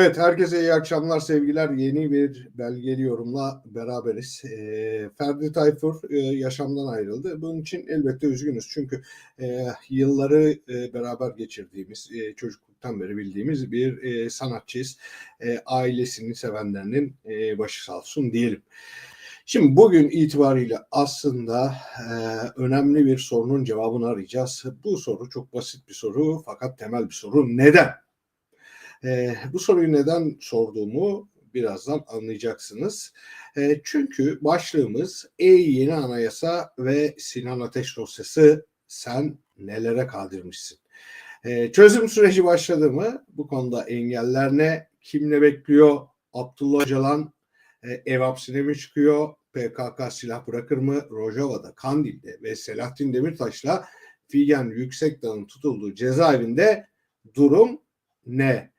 Evet, herkese iyi akşamlar, sevgiler. Yeni bir belgeli yorumla beraberiz. Ee, Ferdi Tayfur e, yaşamdan ayrıldı. Bunun için elbette üzgünüz. Çünkü e, yılları e, beraber geçirdiğimiz, e, çocukluktan beri bildiğimiz bir e, sanatçıyız. E, ailesini sevenlerinin e, başı sağ olsun diyelim. Şimdi bugün itibariyle aslında e, önemli bir sorunun cevabını arayacağız. Bu soru çok basit bir soru fakat temel bir soru. Neden? E, bu soruyu neden sorduğumu birazdan anlayacaksınız. E, çünkü başlığımız Ey yeni anayasa ve Sinan Ateş dosyası sen nelere kadirmişsin? E, çözüm süreci başladı mı? Bu konuda engeller ne? Kim ne bekliyor? Abdullah Öcalan e, ev hapsine mi çıkıyor? PKK silah bırakır mı? Rojava'da, Kandil'de ve Selahattin Demirtaş'la Figen Yüksekdağ'ın tutulduğu cezaevinde durum ne?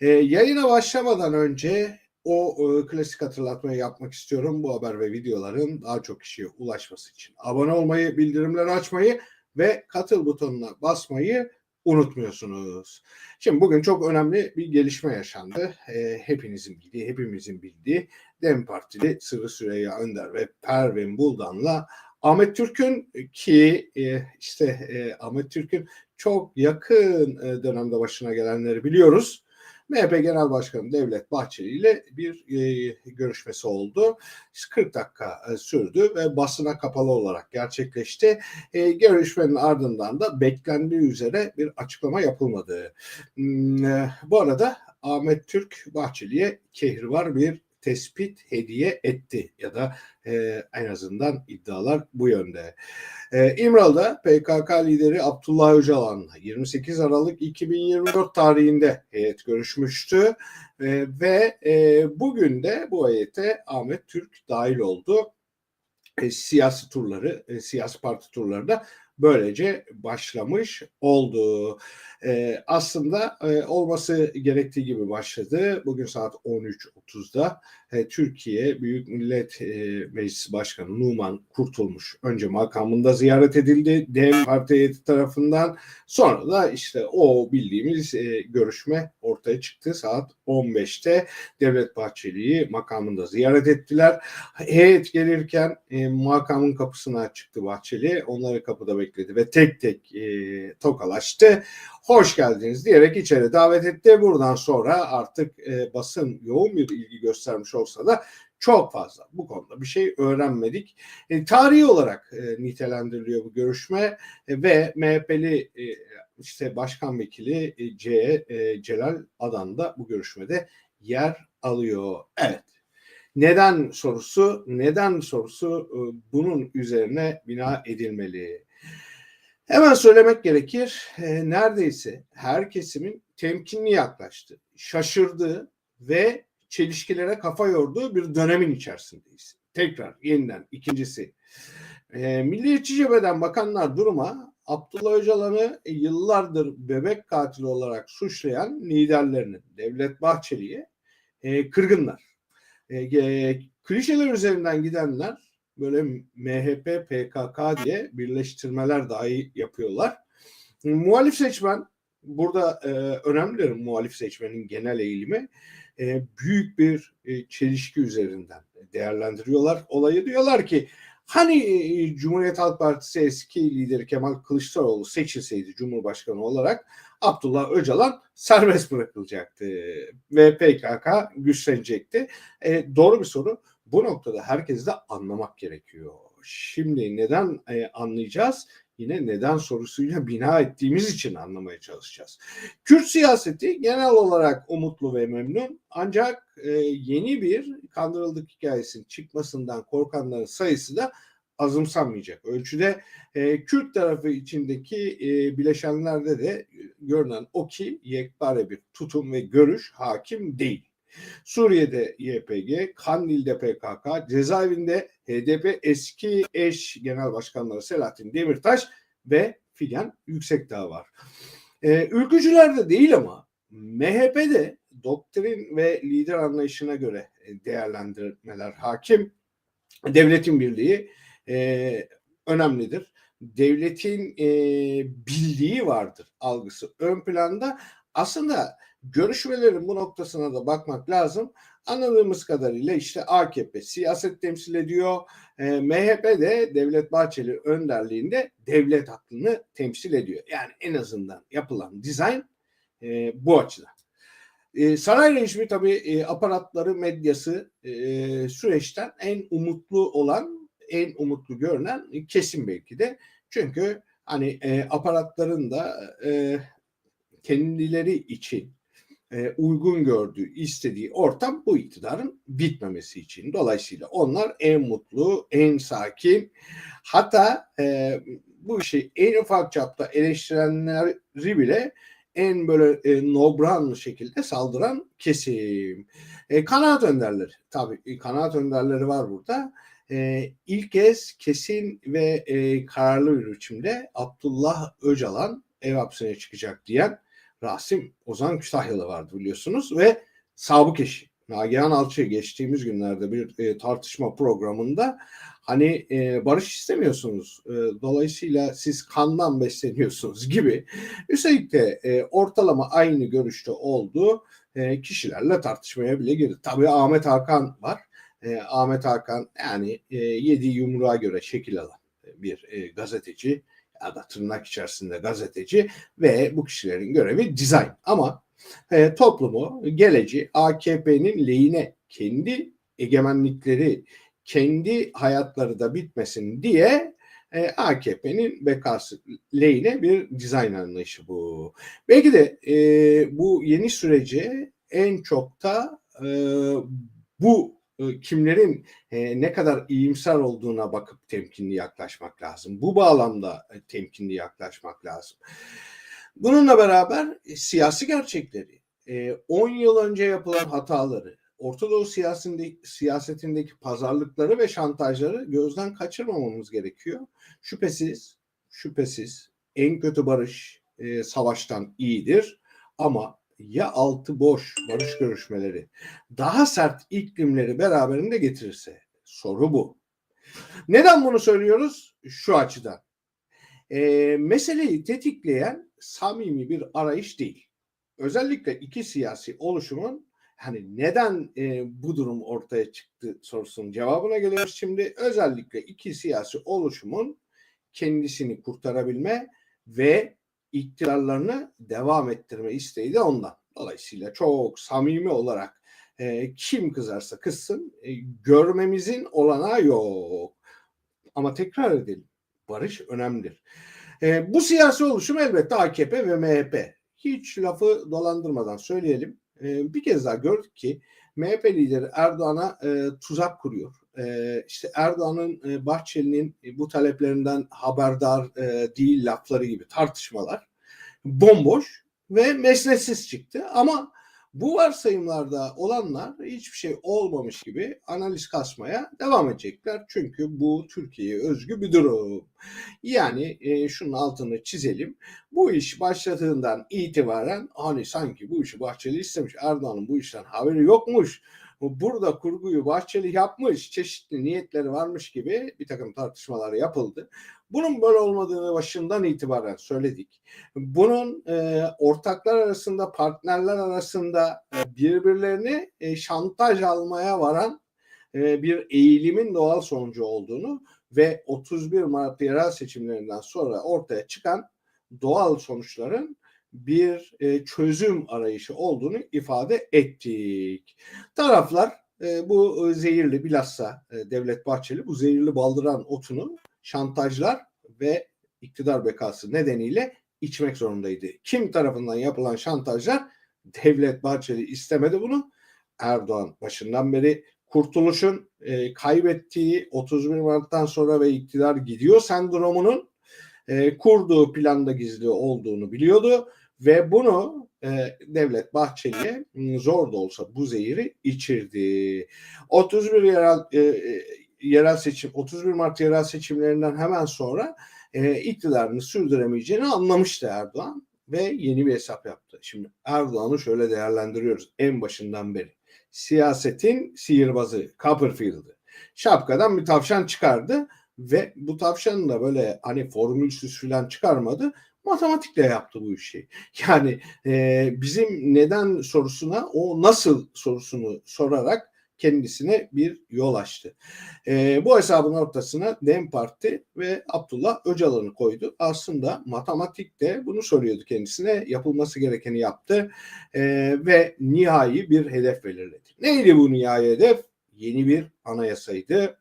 E, yayına başlamadan önce o e, klasik hatırlatmayı yapmak istiyorum. Bu haber ve videoların daha çok kişiye ulaşması için abone olmayı, bildirimleri açmayı ve katıl butonuna basmayı unutmuyorsunuz. Şimdi bugün çok önemli bir gelişme yaşandı. E, hepinizin bildiği, hepimizin bildiği DEM Partili Sırrı Süreyya Önder ve Pervin Buldan'la Ahmet Türk'ün ki e, işte e, Ahmet Türk'ün çok yakın e, dönemde başına gelenleri biliyoruz. MHP Genel Başkanı Devlet Bahçeli ile bir e, görüşmesi oldu. 40 dakika e, sürdü ve basına kapalı olarak gerçekleşti. E, görüşmenin ardından da beklendiği üzere bir açıklama yapılmadı. Hmm, e, bu arada Ahmet Türk Bahçeli'ye kehribar bir tespit hediye etti ya da e, en azından iddialar bu yönde. E, İmralı'da PKK lideri Abdullah Öcalan'la 28 Aralık 2024 tarihinde heyet görüşmüştü e, ve e, bugün de bu heyete Ahmet Türk dahil oldu. E, siyasi turları, e, siyasi parti turları da böylece başlamış oldu. Ee, aslında e, olması gerektiği gibi başladı. Bugün saat 13.30'da e, Türkiye Büyük Millet e, Meclisi Başkanı Numan Kurtulmuş önce makamında ziyaret edildi DEM Parti heyeti tarafından. Sonra da işte o bildiğimiz e, görüşme ortaya çıktı. Saat 15'te Devlet Bahçeli'yi makamında ziyaret ettiler. Heyet gelirken makamın kapısına çıktı Bahçeli. Onları kapıda bekledi ve tek tek tokalaştı hoş geldiniz diyerek içeri davet etti. Buradan sonra artık e, basın yoğun bir ilgi göstermiş olsa da çok fazla bu konuda bir şey öğrenmedik. E, tarihi olarak e, nitelendiriliyor bu görüşme e, ve MHP'li e, işte başkan vekili e, C. E, Celal Adan da bu görüşmede yer alıyor. Evet. Neden sorusu, neden sorusu e, bunun üzerine bina edilmeli. Hemen söylemek gerekir, e, neredeyse her kesimin temkinli yaklaştı, şaşırdığı ve çelişkilere kafa yorduğu bir dönemin içerisindeyiz. Tekrar yeniden ikincisi. E, Milliyetçi cepheden bakanlar duruma Abdullah Öcalan'ı yıllardır bebek katili olarak suçlayan liderlerinin Devlet Bahçeli'ye e, kırgınlar. E, e, klişeler üzerinden gidenler böyle MHP, PKK diye birleştirmeler dahi yapıyorlar. Muhalif seçmen burada e, önemlidir muhalif seçmenin genel eğilimi e, büyük bir e, çelişki üzerinden değerlendiriyorlar. Olayı diyorlar ki hani e, Cumhuriyet Halk Partisi eski lideri Kemal Kılıçdaroğlu seçilseydi Cumhurbaşkanı olarak Abdullah Öcalan serbest bırakılacaktı ve PKK güçlenecekti. E, doğru bir soru bu noktada herkes de anlamak gerekiyor. Şimdi neden e, anlayacağız? Yine neden sorusuyla bina ettiğimiz için anlamaya çalışacağız. Kürt siyaseti genel olarak umutlu ve memnun ancak e, yeni bir kandırıldık hikayesinin çıkmasından korkanların sayısı da azımsanmayacak ölçüde. E, Kürt tarafı içindeki e, bileşenlerde de görünen o ki yekpare bir tutum ve görüş hakim değil. Suriye'de YPG, Kandil'de PKK, cezaevinde HDP eski eş genel başkanları Selahattin Demirtaş ve Figen Yüksekdağ var. Ee, ülkücülerde değil ama MHP'de doktrin ve lider anlayışına göre e, değerlendirmeler hakim. Devletin birliği e, önemlidir. Devletin e, bildiği vardır algısı ön planda. Aslında görüşmelerin bu noktasına da bakmak lazım. Anladığımız kadarıyla işte AKP siyaset temsil ediyor. E, MHP de Devlet Bahçeli önderliğinde devlet aklını temsil ediyor. Yani en azından yapılan dizayn e, bu açıdan. E, saray rejimi tabii e, aparatları, medyası e, süreçten en umutlu olan, en umutlu görünen kesim belki de. Çünkü hani e, aparatların da e, kendileri için e, uygun gördüğü, istediği ortam bu iktidarın bitmemesi için. Dolayısıyla onlar en mutlu, en sakin, hatta e, bu işi en ufak çapta eleştirenleri bile en böyle e, nobran şekilde saldıran kesim. E, kanaat önderleri, tabii e, kanaat önderleri var burada. E, ilk kez kesin ve e, kararlı bir biçimde Abdullah Öcalan ev hapsine çıkacak diyen Rasim Ozan Kütahyalı vardı biliyorsunuz ve sabık eşi Nagihan Alçı geçtiğimiz günlerde bir e, tartışma programında hani e, barış istemiyorsunuz e, dolayısıyla siz kandan besleniyorsunuz gibi üstelik de e, ortalama aynı görüşte olduğu e, kişilerle tartışmaya bile girdi. Tabii Ahmet Hakan var. E, Ahmet Hakan yani e, yediği yumruğa göre şekil alan bir e, gazeteci ya da tırnak içerisinde gazeteci ve bu kişilerin görevi dizayn. Ama e, toplumu, geleceği AKP'nin lehine kendi egemenlikleri, kendi hayatları da bitmesin diye e, AKP'nin bekası lehine bir dizayn anlayışı bu. Belki de e, bu yeni sürece en çok da e, bu kimlerin e, ne kadar iyimser olduğuna bakıp temkinli yaklaşmak lazım. Bu bağlamda e, temkinli yaklaşmak lazım. Bununla beraber e, siyasi gerçekleri, 10 e, yıl önce yapılan hataları, Orta Doğu siyasetindeki, pazarlıkları ve şantajları gözden kaçırmamamız gerekiyor. Şüphesiz, şüphesiz en kötü barış savaştan iyidir ama ya altı boş barış görüşmeleri daha sert iklimleri beraberinde getirirse soru bu. Neden bunu söylüyoruz? Şu açıdan. E, meseleyi tetikleyen samimi bir arayış değil. Özellikle iki siyasi oluşumun hani neden e, bu durum ortaya çıktı sorusunun cevabına geliyoruz şimdi. Özellikle iki siyasi oluşumun kendisini kurtarabilme ve iktidarlarını devam ettirme isteği de ondan. Dolayısıyla çok samimi olarak e, kim kızarsa kızsın e, görmemizin olanağı yok. Ama tekrar edelim barış önemlidir. E, bu siyasi oluşum elbette AKP ve MHP. Hiç lafı dolandırmadan söyleyelim. E, bir kez daha gördük ki MHP lideri Erdoğan'a e, tuzak kuruyor. E, işte Erdoğan'ın e, Bahçeli'nin e, bu taleplerinden haberdar e, değil lafları gibi tartışmalar bomboş ve mesnetsiz çıktı. Ama bu varsayımlarda olanlar hiçbir şey olmamış gibi analiz kasmaya devam edecekler. Çünkü bu Türkiye'ye özgü bir durum. Yani e, şunun altını çizelim. Bu iş başladığından itibaren hani sanki bu işi Bahçeli istemiş. Erdoğan'ın bu işten haberi yokmuş burada kurguyu Bahçeli yapmış, çeşitli niyetleri varmış gibi bir takım tartışmalar yapıldı. Bunun böyle olmadığını başından itibaren söyledik. Bunun e, ortaklar arasında, partnerler arasında e, birbirlerini e, şantaj almaya varan e, bir eğilimin doğal sonucu olduğunu ve 31 Mart yerel seçimlerinden sonra ortaya çıkan doğal sonuçların bir e, çözüm arayışı olduğunu ifade ettik. Taraflar e, bu e, zehirli bilhassa e, Devlet Bahçeli bu zehirli baldıran otunu şantajlar ve iktidar bekası nedeniyle içmek zorundaydı. Kim tarafından yapılan şantajlar? Devlet Bahçeli istemedi bunu. Erdoğan başından beri kurtuluşun e, kaybettiği 31 Mart'tan sonra ve iktidar gidiyor sendromunun e, kurduğu planda gizli olduğunu biliyordu ve bunu e, Devlet Bahçeli'ye zor da olsa bu zehiri içirdi. 31 yerel e, e, yerel seçim 31 Mart yerel seçimlerinden hemen sonra e, iktidarını sürdüremeyeceğini anlamıştı Erdoğan ve yeni bir hesap yaptı. Şimdi Erdoğan'ı şöyle değerlendiriyoruz en başından beri. Siyasetin sihirbazı Copperfield'ı. Şapkadan bir tavşan çıkardı ve bu tavşanı da böyle hani formülsüz falan çıkarmadı Matematikle yaptı bu işi. Yani e, bizim neden sorusuna o nasıl sorusunu sorarak kendisine bir yol açtı. E, bu hesabın ortasına DEM Parti ve Abdullah Öcalan'ı koydu. Aslında matematikte bunu soruyordu kendisine. Yapılması gerekeni yaptı e, ve nihai bir hedef belirledi. Neydi bu nihai hedef? Yeni bir anayasaydı.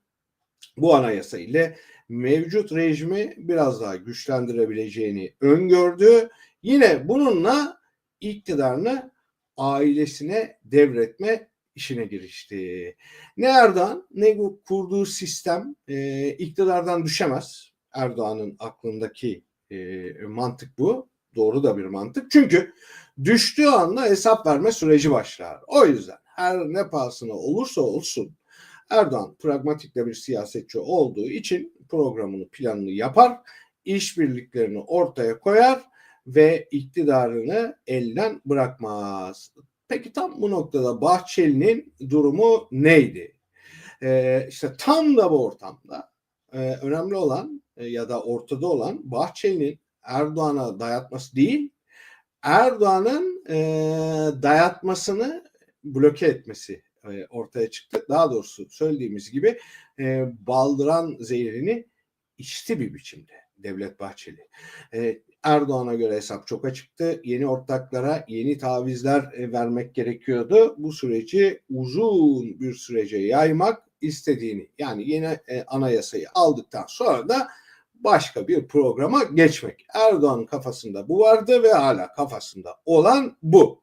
Bu anayasa ile mevcut rejimi biraz daha güçlendirebileceğini öngördü. Yine bununla iktidarını ailesine devretme işine girişti. Ne Erdoğan ne bu kurduğu sistem e, iktidardan düşemez. Erdoğan'ın aklındaki e, mantık bu. Doğru da bir mantık. Çünkü düştüğü anda hesap verme süreci başlar. O yüzden her ne pahasına olursa olsun Erdoğan pragmatik de bir siyasetçi olduğu için programını planını yapar, işbirliklerini ortaya koyar ve iktidarını elden bırakmaz. Peki tam bu noktada Bahçeli'nin durumu neydi? Ee, işte tam da bu ortamda e, önemli olan e, ya da ortada olan Bahçeli'nin Erdoğan'a dayatması değil, Erdoğan'ın e, dayatmasını bloke etmesi e, ortaya çıktı. Daha doğrusu söylediğimiz gibi e, baldıran zehrini içti bir biçimde Devlet Bahçeli. E, Erdoğan'a göre hesap çok açıktı. Yeni ortaklara yeni tavizler e, vermek gerekiyordu. Bu süreci uzun bir sürece yaymak istediğini yani yeni e, anayasayı aldıktan sonra da başka bir programa geçmek. Erdoğan'ın kafasında bu vardı ve hala kafasında olan bu.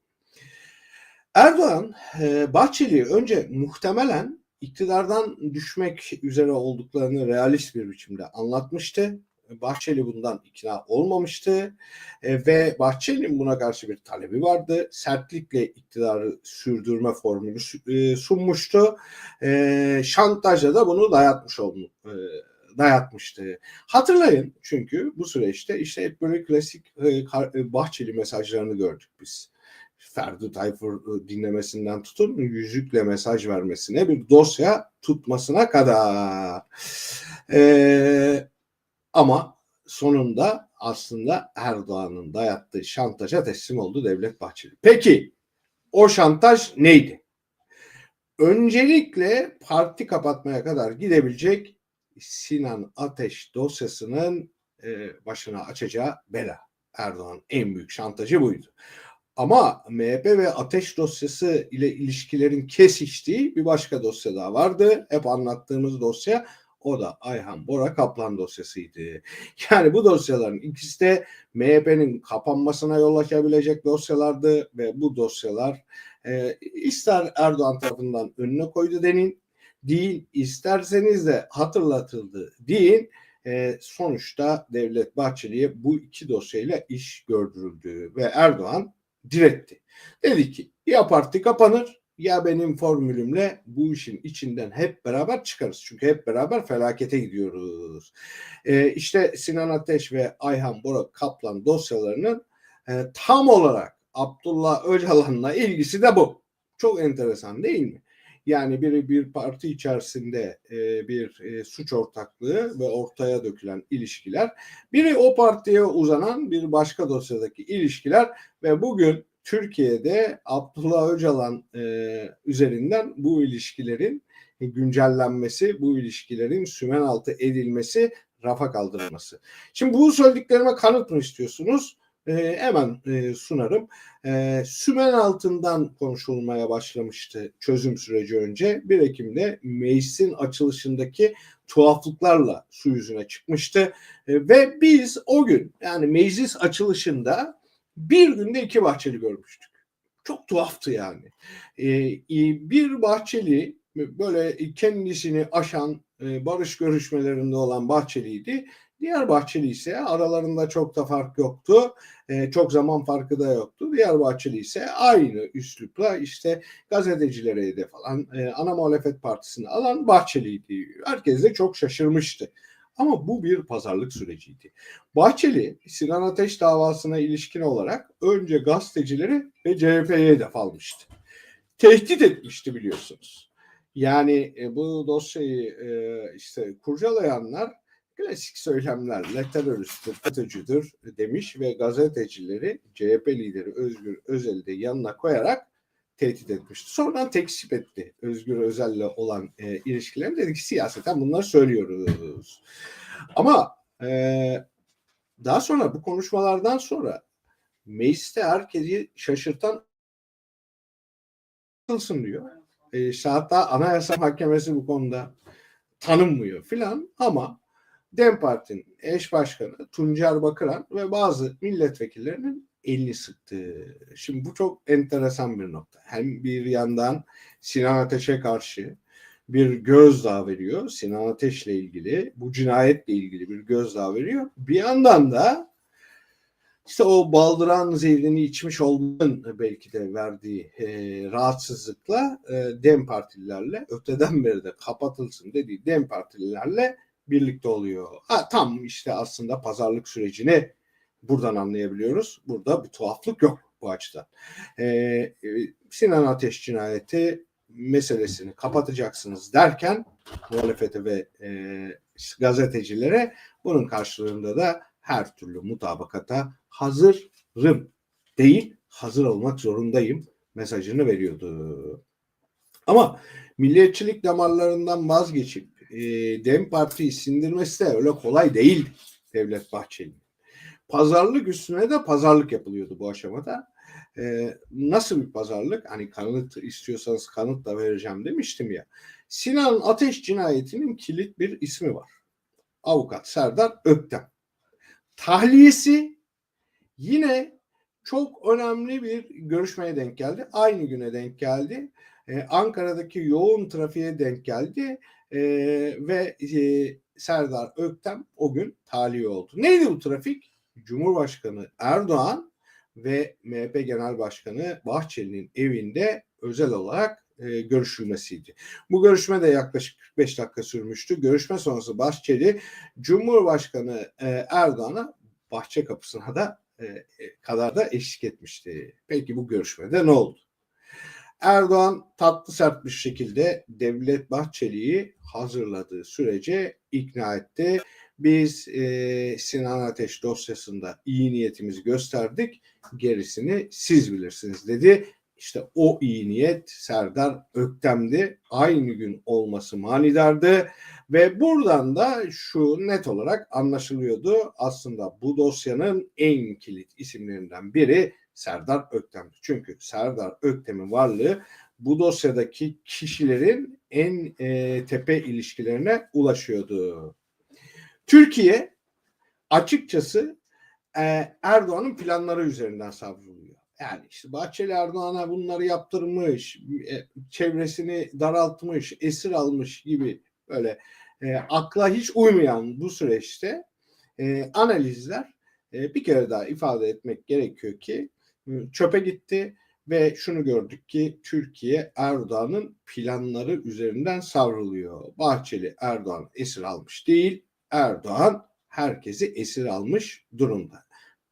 Erdoğan e, Bahçeli önce muhtemelen iktidardan düşmek üzere olduklarını realist bir biçimde anlatmıştı. Bahçeli bundan ikna olmamıştı e, ve Bahçeli'nin buna karşı bir talebi vardı. Sertlikle iktidarı sürdürme formülü e, sunmuştu. E, şantajla da bunu dayatmış oldu. E, dayatmıştı. Hatırlayın çünkü bu süreçte işte hep böyle klasik e, e Bahçeli mesajlarını gördük biz. Ferdi Tayfur dinlemesinden tutun yüzükle mesaj vermesine bir dosya tutmasına kadar. Ee, ama sonunda aslında Erdoğan'ın dayattığı şantaja teslim oldu Devlet Bahçeli. Peki o şantaj neydi? Öncelikle parti kapatmaya kadar gidebilecek Sinan Ateş dosyasının başına açacağı bela. Erdoğan en büyük şantajı buydu. Ama MHP ve Ateş dosyası ile ilişkilerin kesiştiği bir başka dosya daha vardı. Hep anlattığımız dosya o da Ayhan Bora Kaplan dosyasıydı. Yani bu dosyaların ikisi de MHP'nin kapanmasına yol açabilecek dosyalardı ve bu dosyalar e, ister Erdoğan tarafından önüne koydu denin değil isterseniz de hatırlatıldı deyin e, sonuçta Devlet Bahçeli'ye bu iki dosyayla iş gördürüldü ve Erdoğan diretti. Dedi ki ya parti kapanır ya benim formülümle bu işin içinden hep beraber çıkarız. Çünkü hep beraber felakete gidiyoruz. Ee, işte Sinan Ateş ve Ayhan Bora Kaplan dosyalarının e, tam olarak Abdullah Öcalan'la ilgisi de bu. Çok enteresan değil mi? Yani bir bir parti içerisinde e, bir e, suç ortaklığı ve ortaya dökülen ilişkiler, biri o partiye uzanan bir başka dosyadaki ilişkiler ve bugün Türkiye'de Abdullah Öcalan e, üzerinden bu ilişkilerin güncellenmesi, bu ilişkilerin sümen altı edilmesi, rafa kaldırılması. Şimdi bu söylediklerime kanıt mı istiyorsunuz? E, hemen e, sunarım. E, sümen altından konuşulmaya başlamıştı çözüm süreci önce. 1 Ekim'de meclisin açılışındaki tuhaflıklarla su yüzüne çıkmıştı. E, ve biz o gün yani meclis açılışında bir günde iki Bahçeli görmüştük. Çok tuhaftı yani. E, bir Bahçeli böyle kendisini aşan e, barış görüşmelerinde olan Bahçeli'ydi. Diğer Bahçeli ise aralarında çok da fark yoktu. E, çok zaman farkı da yoktu. Diğer Bahçeli ise aynı üslupla işte gazetecilere hedef alan, e, ana muhalefet partisini alan Bahçeli'ydi. Herkes de çok şaşırmıştı. Ama bu bir pazarlık süreciydi. Bahçeli Sinan Ateş davasına ilişkin olarak önce gazetecileri ve CHP'ye hedef almıştı. Tehdit etmişti biliyorsunuz. Yani e, bu dosyayı e, işte kurcalayanlar klasik söylemlerle teröristtir, FETÖ'cüdür demiş ve gazetecileri CHP lideri Özgür Özel'i de yanına koyarak tehdit etmişti. Sonradan tekzip etti Özgür Özel'le olan e, ilişkilerini. Dedi ki siyaseten bunları söylüyoruz. Ama e, daha sonra bu konuşmalardan sonra mecliste herkesi şaşırtan kılsın diyor. E, işte hatta Anayasa Mahkemesi bu konuda tanınmıyor filan ama DEM Parti'nin eş başkanı Tuncer Bakıran ve bazı milletvekillerinin elini sıktı. Şimdi bu çok enteresan bir nokta. Hem bir yandan Sinan Ateş'e karşı bir gözdağı veriyor. Sinan Ateş'le ilgili, bu cinayetle ilgili bir gözdağı veriyor. Bir yandan da işte o baldıran zehrini içmiş olmanın belki de verdiği e, rahatsızlıkla e, DEM partililerle öteden beri de kapatılsın dediği DEM partililerle birlikte oluyor. Ha, tam işte aslında pazarlık sürecini buradan anlayabiliyoruz. Burada bir tuhaflık yok bu açıdan. E, e, Sinan Ateş cinayeti meselesini kapatacaksınız derken muhalefete ve e, gazetecilere bunun karşılığında da her türlü mutabakata hazırım değil hazır olmak zorundayım mesajını veriyordu. Ama milliyetçilik damarlarından vazgeçip e, DEM Parti'yi sindirmesi de öyle kolay değil Devlet Bahçeli'nin. Pazarlık üstüne de pazarlık yapılıyordu bu aşamada. E, nasıl bir pazarlık? Hani kanıt istiyorsanız kanıt da vereceğim demiştim ya. Sinan Ateş cinayetinin kilit bir ismi var. Avukat Serdar Öktem. Tahliyesi yine çok önemli bir görüşmeye denk geldi. Aynı güne denk geldi. Ee, Ankara'daki yoğun trafiğe denk geldi ee, ve e, Serdar Öktem o gün tahliye oldu. Neydi bu trafik? Cumhurbaşkanı Erdoğan ve MHP Genel Başkanı Bahçeli'nin evinde özel olarak e, görüşülmesiydi. Bu görüşme de yaklaşık 45 dakika sürmüştü. Görüşme sonrası Bahçeli Cumhurbaşkanı e, Erdoğan'a bahçe kapısına da e, e, kadar da eşlik etmişti. Peki bu görüşmede ne oldu? Erdoğan tatlı sert bir şekilde Devlet Bahçeli'yi hazırladığı sürece ikna etti. Biz e, Sinan Ateş dosyasında iyi niyetimizi gösterdik. Gerisini siz bilirsiniz dedi. İşte o iyi niyet Serdar Öktem'di. Aynı gün olması manidardı. Ve buradan da şu net olarak anlaşılıyordu. Aslında bu dosyanın en kilit isimlerinden biri Serdar Öktem'di. Çünkü Serdar Öktem'in varlığı bu dosyadaki kişilerin en e, tepe ilişkilerine ulaşıyordu. Türkiye açıkçası e, Erdoğan'ın planları üzerinden savruluyor. Yani işte Bahçeli Erdoğan'a bunları yaptırmış, e, çevresini daraltmış, esir almış gibi böyle e, akla hiç uymayan bu süreçte e, analizler e, bir kere daha ifade etmek gerekiyor ki çöpe gitti ve şunu gördük ki Türkiye Erdoğan'ın planları üzerinden savruluyor. Bahçeli Erdoğan esir almış değil, Erdoğan herkesi esir almış durumda.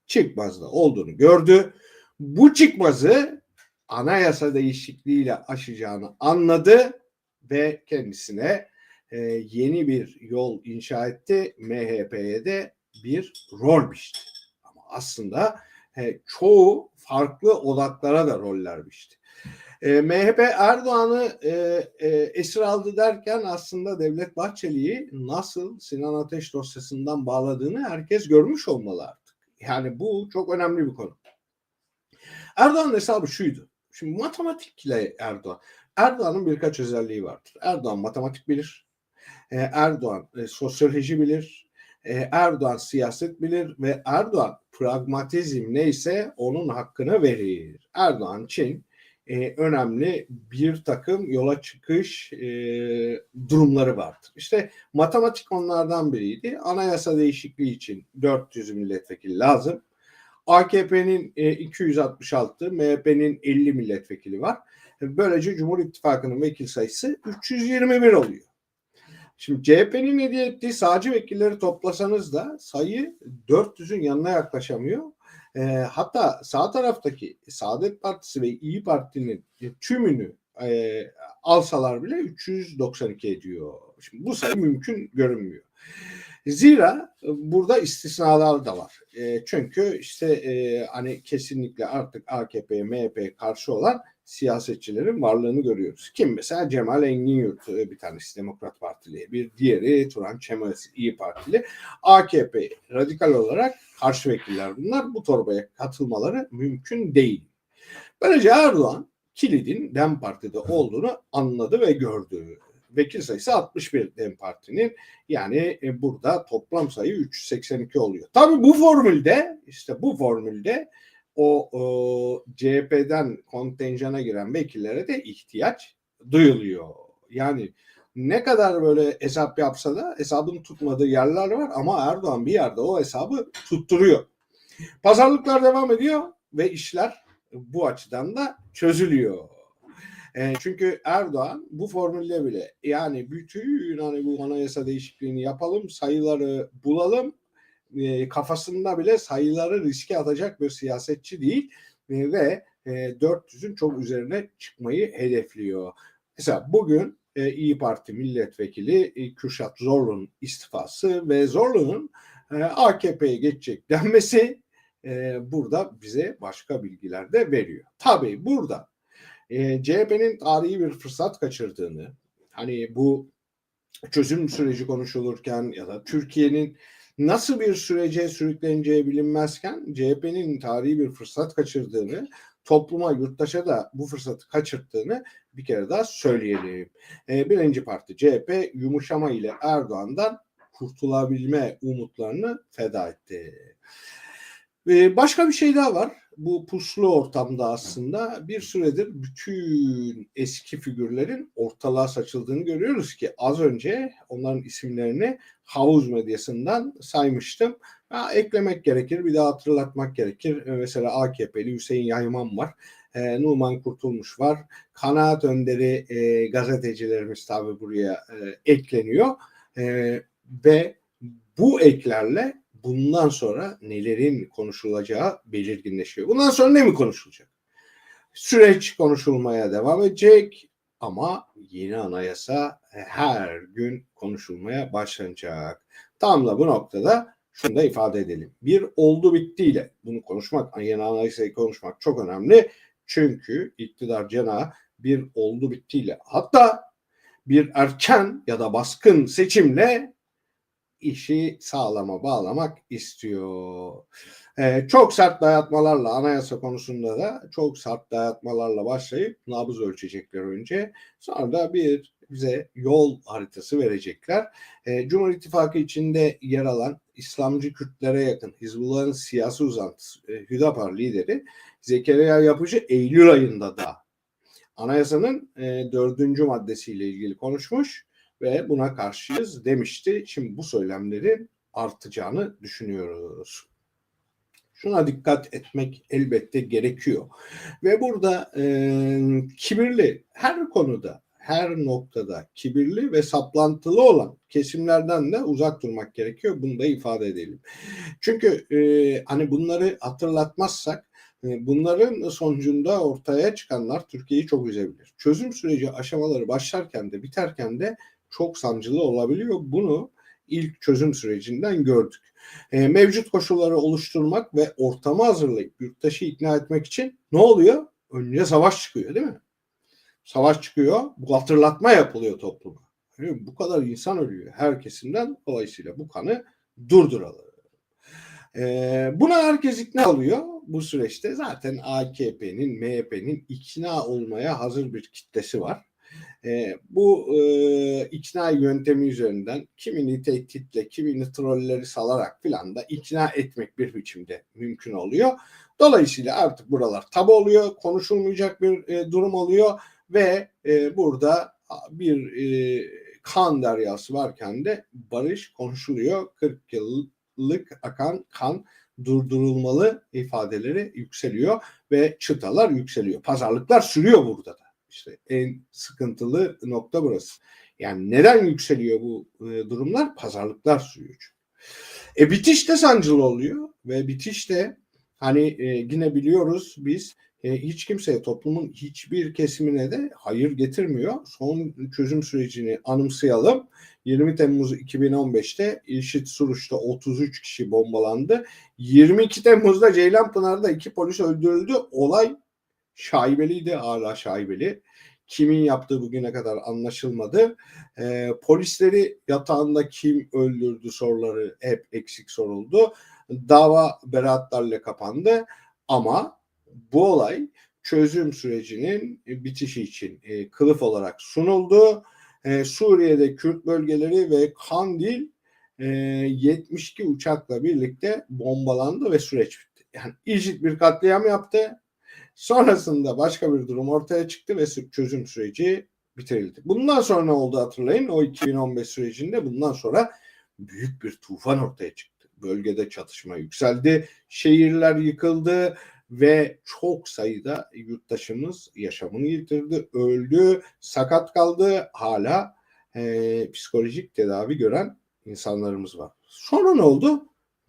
Çıkmazda olduğunu gördü. Bu çıkmazı anayasa değişikliğiyle aşacağını anladı ve kendisine e, yeni bir yol inşa etti. MHP'ye de bir rol biçti. Ama aslında e, çoğu farklı odaklara da roller biçti. E, MHP Erdoğan'ı e, e, esir aldı derken aslında Devlet Bahçeli'yi nasıl Sinan Ateş dosyasından bağladığını herkes görmüş olmalı artık. Yani bu çok önemli bir konu. Erdoğan'ın hesabı şuydu. Şimdi matematikle Erdoğan. Erdoğan'ın birkaç özelliği vardır. Erdoğan matematik bilir. E, Erdoğan e, sosyoloji bilir. E, Erdoğan siyaset bilir ve Erdoğan pragmatizm neyse onun hakkını verir. Erdoğan için e, önemli bir takım yola çıkış e, durumları vardır. İşte matematik onlardan biriydi. Anayasa değişikliği için 400 milletvekili lazım. AKP'nin e, 266, MHP'nin 50 milletvekili var. Böylece Cumhur İttifakı'nın vekil sayısı 321 oluyor. Şimdi CHP'nin hediye ettiği sağcı vekilleri toplasanız da sayı 400'ün yanına yaklaşamıyor. E, hatta sağ taraftaki Saadet Partisi ve İyi Parti'nin tümünü e, alsalar bile 392 ediyor. Şimdi bu sayı mümkün görünmüyor. Zira burada istisnalar da var. E, çünkü işte e, hani kesinlikle artık AKP, MHP karşı olan siyasetçilerin varlığını görüyoruz. Kim mesela Cemal Engin Yurt e, bir tanesi Demokrat Partili, bir diğeri Turan Çemez İyi Partili. AKP radikal olarak karşı vekiller bunlar. Bu torbaya katılmaları mümkün değil. Böylece Erdoğan kilidin DEM Parti'de olduğunu anladı ve gördü. Vekil sayısı 61 DEM Parti'nin yani e, burada toplam sayı 382 oluyor. Tabii bu formülde işte bu formülde o, o CHP'den kontenjana giren vekillere de ihtiyaç duyuluyor. Yani ne kadar böyle hesap yapsa da hesabın tutmadığı yerler var ama Erdoğan bir yerde o hesabı tutturuyor. Pazarlıklar devam ediyor ve işler bu açıdan da çözülüyor. E, çünkü Erdoğan bu formülle bile yani bütün hani bu anayasa değişikliğini yapalım, sayıları bulalım e, kafasında bile sayıları riske atacak bir siyasetçi değil e, ve e, 400'ün çok üzerine çıkmayı hedefliyor. Mesela bugün e, İyi Parti milletvekili e, Kürşat Zorlu'nun istifası ve Zorlu'nun e, AKP'ye geçecek denmesi e, burada bize başka bilgiler de veriyor. Tabii burada e, CHP'nin tarihi bir fırsat kaçırdığını, hani bu çözüm süreci konuşulurken ya da Türkiye'nin nasıl bir sürece sürükleneceği bilinmezken CHP'nin tarihi bir fırsat kaçırdığını, topluma, yurttaşa da bu fırsatı kaçırttığını bir kere daha söyleyelim. E, birinci parti CHP yumuşama ile Erdoğan'dan kurtulabilme umutlarını feda etti. E, başka bir şey daha var bu puslu ortamda aslında bir süredir bütün eski figürlerin ortalığa saçıldığını görüyoruz ki az önce onların isimlerini havuz medyasından saymıştım. Ha, eklemek gerekir, bir daha hatırlatmak gerekir. E, mesela AKP'li Hüseyin Yayman var. E, Numan Kurtulmuş var. Kanaat önderi e, gazetecilerimiz tabi buraya e, ekleniyor. E, ve bu eklerle bundan sonra nelerin konuşulacağı belirginleşiyor. Bundan sonra ne mi konuşulacak? Süreç konuşulmaya devam edecek ama yeni anayasa her gün konuşulmaya başlanacak. Tam da bu noktada şunu da ifade edelim. Bir oldu bittiyle bunu konuşmak, yeni anayasayı konuşmak çok önemli. Çünkü iktidar cana bir oldu bittiyle hatta bir erken ya da baskın seçimle işi sağlama bağlamak istiyor. Ee, çok sert dayatmalarla anayasa konusunda da çok sert dayatmalarla başlayıp nabız ölçecekler önce. Sonra da bir bize yol haritası verecekler. Ee, Cumhur İttifakı içinde yer alan İslamcı Kürtlere yakın Hizbullah'ın siyasi uzantısı e, Hüdapar lideri Zekeriya Yapıcı Eylül ayında da anayasanın e, dördüncü maddesiyle ilgili konuşmuş ve buna karşıyız demişti. Şimdi bu söylemlerin artacağını düşünüyoruz. Şuna dikkat etmek elbette gerekiyor. Ve burada e, kibirli her konuda, her noktada kibirli ve saplantılı olan kesimlerden de uzak durmak gerekiyor. Bunu da ifade edelim. Çünkü e, hani bunları hatırlatmazsak e, Bunların sonucunda ortaya çıkanlar Türkiye'yi çok üzebilir. Çözüm süreci aşamaları başlarken de biterken de çok sancılı olabiliyor. Bunu ilk çözüm sürecinden gördük. E, mevcut koşulları oluşturmak ve ortamı hazırlayıp yurttaşı ikna etmek için ne oluyor? Önce savaş çıkıyor değil mi? Savaş çıkıyor. Bu hatırlatma yapılıyor topluma. Yani bu kadar insan ölüyor her kesimden. Dolayısıyla bu kanı durduralım. E, buna herkes ikna oluyor bu süreçte. Zaten AKP'nin, MHP'nin ikna olmaya hazır bir kitlesi var. E, bu e, ikna yöntemi üzerinden kimini tehditle, kimini trolleri salarak filan da ikna etmek bir biçimde mümkün oluyor. Dolayısıyla artık buralar tabu oluyor, konuşulmayacak bir e, durum oluyor ve e, burada bir e, kan deryası varken de barış konuşuluyor. 40 yıllık akan kan durdurulmalı ifadeleri yükseliyor ve çıtalar yükseliyor. Pazarlıklar sürüyor burada da. İşte en sıkıntılı nokta burası. Yani neden yükseliyor bu e, durumlar? Pazarlıklar sürüyor. E bitiş de sancılı oluyor ve bitiş de hani e, yine biliyoruz biz e, hiç kimseye toplumun hiçbir kesimine de hayır getirmiyor. Son çözüm sürecini anımsayalım. 20 Temmuz 2015'te İlşit Suruç'ta 33 kişi bombalandı. 22 Temmuz'da Ceylanpınar'da iki polis öldürüldü. Olay şaibeliydi, hala şaibeli. Kimin yaptığı bugüne kadar anlaşılmadı. Ee, polisleri yatağında kim öldürdü soruları hep eksik soruldu. Dava beraatlarla kapandı ama bu olay çözüm sürecinin bitişi için e, kılıf olarak sunuldu. E, Suriye'de Kürt bölgeleri ve Kandil e, 72 uçakla birlikte bombalandı ve süreç bitti. Yani İCİD bir katliam yaptı. Sonrasında başka bir durum ortaya çıktı ve çözüm süreci bitirildi. Bundan sonra oldu hatırlayın. O 2015 sürecinde bundan sonra büyük bir tufan ortaya çıktı. Bölgede çatışma yükseldi. Şehirler yıkıldı ve çok sayıda yurttaşımız yaşamını yitirdi, öldü, sakat kaldı. Hala e, psikolojik tedavi gören insanlarımız var. Sonra ne oldu?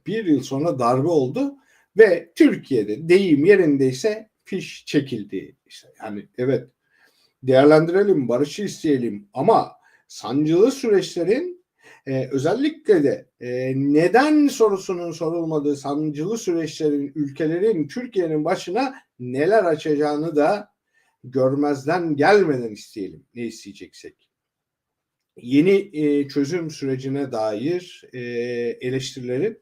Bir yıl sonra darbe oldu ve Türkiye'de deyim yerindeyse fiş çekildi. İşte yani evet değerlendirelim, barışı isteyelim ama sancılı süreçlerin ee, özellikle de e, neden sorusunun sorulmadığı sancılı süreçlerin ülkelerin Türkiye'nin başına neler açacağını da görmezden gelmeden isteyelim ne isteyeceksek. Yeni e, çözüm sürecine dair e, eleştirilerin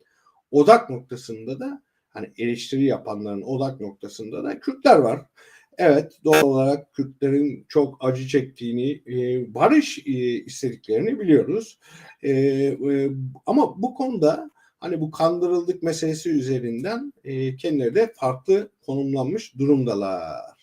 odak noktasında da hani eleştiri yapanların odak noktasında da Kürtler var. Evet doğal olarak Kürtlerin çok acı çektiğini, e, barış e, istediklerini biliyoruz. E, e, ama bu konuda hani bu kandırıldık meselesi üzerinden e, kendileri de farklı konumlanmış durumdalar.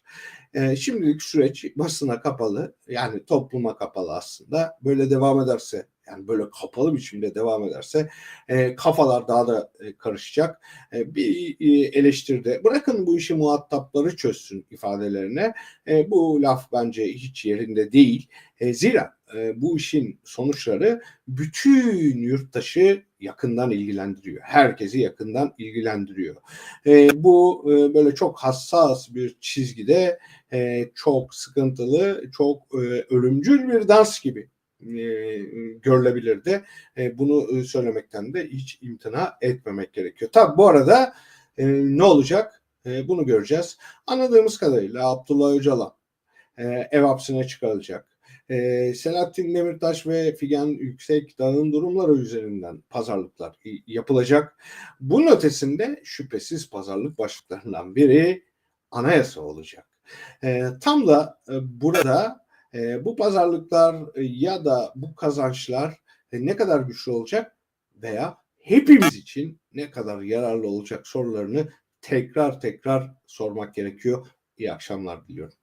E, şimdilik süreç basına kapalı yani topluma kapalı aslında. Böyle devam ederse yani böyle kapalı biçimde devam ederse e, kafalar daha da e, karışacak. E, bir e, eleştirde bırakın bu işi muhatapları çözsün ifadelerine. E, bu laf bence hiç yerinde değil. E, zira e, bu işin sonuçları bütün yurttaşı yakından ilgilendiriyor. Herkesi yakından ilgilendiriyor. E, bu e, böyle çok hassas bir çizgide e, çok sıkıntılı, çok e, ölümcül bir dans gibi e, görülebilirdi. E, bunu e, söylemekten de hiç imtina etmemek gerekiyor. Tabi bu arada e, ne olacak? E, bunu göreceğiz. Anladığımız kadarıyla Abdullah Öcalan e, ev hapsine çıkarılacak. E, Selahattin Demirtaş ve Figen Yüksek Dağ'ın durumları üzerinden pazarlıklar yapılacak. Bunun ötesinde şüphesiz pazarlık başlıklarından biri anayasa olacak. E, tam da e, burada e, bu pazarlıklar e, ya da bu kazançlar e, ne kadar güçlü olacak veya hepimiz için ne kadar yararlı olacak sorularını tekrar tekrar sormak gerekiyor. İyi akşamlar diliyorum.